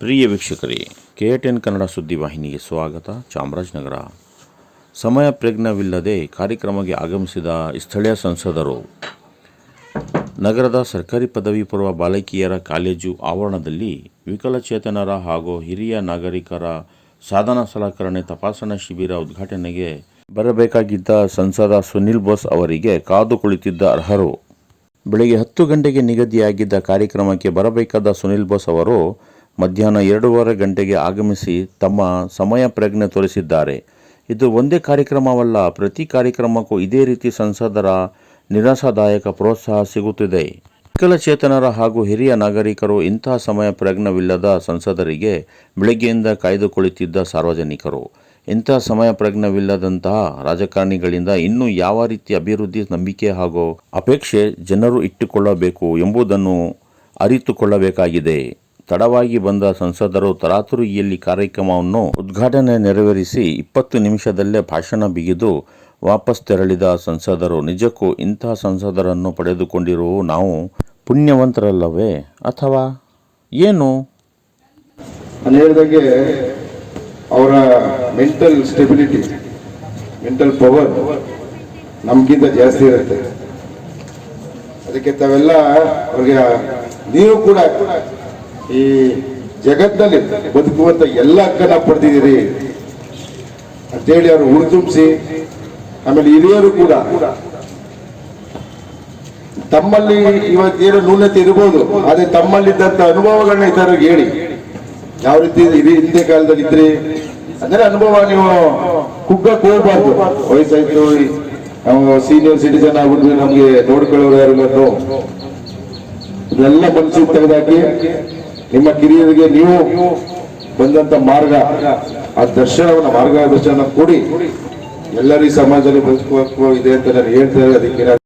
ಪ್ರಿಯ ವೀಕ್ಷಕರೇ, K ten Kannada ಸುದ್ದಿವಾಹಿನಿಗೆ ಸ್ವಾಗತ, ಚಾಮರಾಜನಗರ. ಸಮಯ ಪ್ರಜ್ಞವಿಲ್ಲದೆ ಕಾರ್ಯಕ್ರಮಕ್ಕೆ ಆಗಮಿಸಿದ ಸ್ಥಳೀಯ ಸಂಸದರು. ನಗರದ ಸರ್ಕಾರಿ ಪದವಿ ಪೂರ್ವ ಬಾಲಕಿಯರ ಕಾಲೇಜು ಆವರಣದಲ್ಲಿ ವಿಕಲಚೇತನರ ಹಾಗೂ ಹಿರಿಯ ನಾಗರಿಕರ ಸಾಧನ ಸಲಕರಣೆ ತಪಾಸಣಾ ಶಿಬಿರ ಉದ್ಘಾಟನೆಗೆ ಬರಬೇಕಾಗಿದ್ದ ಸಂಸದ ಸುನಿಲ್ ಬೋಸ್ ಅವರಿಗೆ ಕಾದು ಕುಳಿತಿದ್ದ ಅರ್ಹರು. ಬೆಳಗ್ಗೆ ಹತ್ತು ಗಂಟೆಗೆ ನಿಗದಿಯಾಗಿದ್ದ ಕಾರ್ಯಕ್ರಮಕ್ಕೆ ಬರಬೇಕಾದ ಸುನಿಲ್ ಬೋಸ್ ಅವರು ಮಧ್ಯಾಹ್ನ ಎರಡೂವರೆ ಗಂಟೆಗೆ ಆಗಮಿಸಿ ತಮ್ಮ ಸಮಯ ಪ್ರಜ್ಞೆ ತೋರಿಸಿದ್ದಾರೆ ಇದು ಒಂದೇ ಕಾರ್ಯಕ್ರಮವಲ್ಲ, ಪ್ರತಿ ಕಾರ್ಯಕ್ರಮಕ್ಕೂ ಇದೇ ರೀತಿ ಸಂಸದರ ನಿರಾಶಾದಾಯಕ ಪ್ರೋತ್ಸಾಹ ಸಿಗುತ್ತಿದೆ. ವಿಕಲಚೇತನರ ಹಾಗೂ ಹಿರಿಯ ನಾಗರಿಕರು ಇಂತಹ ಸಮಯ ಪ್ರಜ್ಞವಿಲ್ಲದ ಸಂಸದರಿಗೆ ಬೆಳಗ್ಗೆಯಿಂದ ಕಾಯ್ದುಕೊಳ್ಳುತ್ತಿದ್ದ ಸಾರ್ವಜನಿಕರು. ಇಂತಹ ಸಮಯ ಪ್ರಜ್ಞವಿಲ್ಲದಂತಹ ರಾಜಕಾರಣಿಗಳಿಂದ ಇನ್ನೂ ಯಾವ ರೀತಿ ಅಭಿವೃದ್ಧಿ, ನಂಬಿಕೆ ಹಾಗೂ ಅಪೇಕ್ಷೆ ಜನರು ಇಟ್ಟುಕೊಳ್ಳಬೇಕು ಎಂಬುದನ್ನು ಅರಿತುಕೊಳ್ಳಬೇಕಾಗಿದೆ. ತಡವಾಗಿ ಬಂದ ಸಂಸದರು ತರಾತುರಿಯಲ್ಲಿ ಕಾರ್ಯಕ್ರಮವನ್ನು ಉದ್ಘಾಟನೆ ನೆರವೇರಿಸಿ ಇಪ್ಪತ್ತು ನಿಮಿಷದಲ್ಲೇ ಭಾಷಣ ಬಿಗಿದು ವಾಪಸ್ ತೆರಳಿದ ಸಂಸದರು, ನಿಜಕ್ಕೂ ಇಂತಹ ಸಂಸದರನ್ನು ಪಡೆದುಕೊಂಡಿರುವ ನಾವು ಪುಣ್ಯವಂತರಲ್ಲವೇ ಅಥವಾ ಏನು? ಅವರ ಮೆಂಟಲ್ ಸ್ಟೆಬಿಲಿಟಿ ಮೆಂಟಲ್ ಪವರ್ ನಮಗಿಂತ ಜಾಸ್ತಿ ಇರುತ್ತೆ. ಅದಕ್ಕೆ ತಾವೆಲ್ಲ ಅವ್ರಿಗೆ ನೀವು ಕೂಡ ಈ ಜಗತ್ತಿನಲ್ಲಿ ಬದುಕುವಂತ ಎಲ್ಲ ಹಕ್ಕನ್ನ ಪಡೆದಿದ್ದೀರಿ ಅಂತೇಳಿ ಅವರು ಹುರಿದುಂಬಿಸಿ ಆಮೇಲೆ ಹಿರಿಯರು ಕೂಡ ತಮ್ಮಲ್ಲಿ ಇವತ್ತೇನು ನ್ಯೂನತೆ ಇರ್ಬೋದು, ಆದ್ರೆ ತಮ್ಮಲ್ಲಿದ್ದಂತ ಅನುಭವಗಳನ್ನ ಇದ್ದಾರೆ ಹೇಳಿ. ಯಾವ ರೀತಿ ಹಿಂದೆ ಕಾಲದಲ್ಲಿ ಇದ್ರಿ? ಅಂದ್ರೆ ಅನುಭವ ನೀವು ಕುಗ್ಗ ಹೋಗ್ಬಾರ್ದು. ವಯಸ್ಸಾಯ್ತು ಸೀನಿಯರ್ ಸಿಟಿಸನ್ ಆಗ್ಬಿಟ್ಟು ನಮ್ಗೆ ನೋಡ್ಕೊಳ್ಳೋರು ಯಾರು ಇವೆಲ್ಲ ಮನಸ್ಸಿಗೆ ತೆಗೆದಾಕಿ ನಿಮ್ಮ ಕಿರಿಯರಿಗೆ ನೀವು ಬಂದಂತ ಮಾರ್ಗ, ಆ ದರ್ಶನವನ್ನು ಮಾರ್ಗದರ್ಶನ ಕೊಡಿ ಎಲ್ಲರಿಗೂ ಸಮಾಜದಲ್ಲಿ ಬದುಕಬೇಕು ಇದೆ ಅಂತ ನಾನು ಹೇಳ್ತಾರೆ ಅದಕ್ಕೆ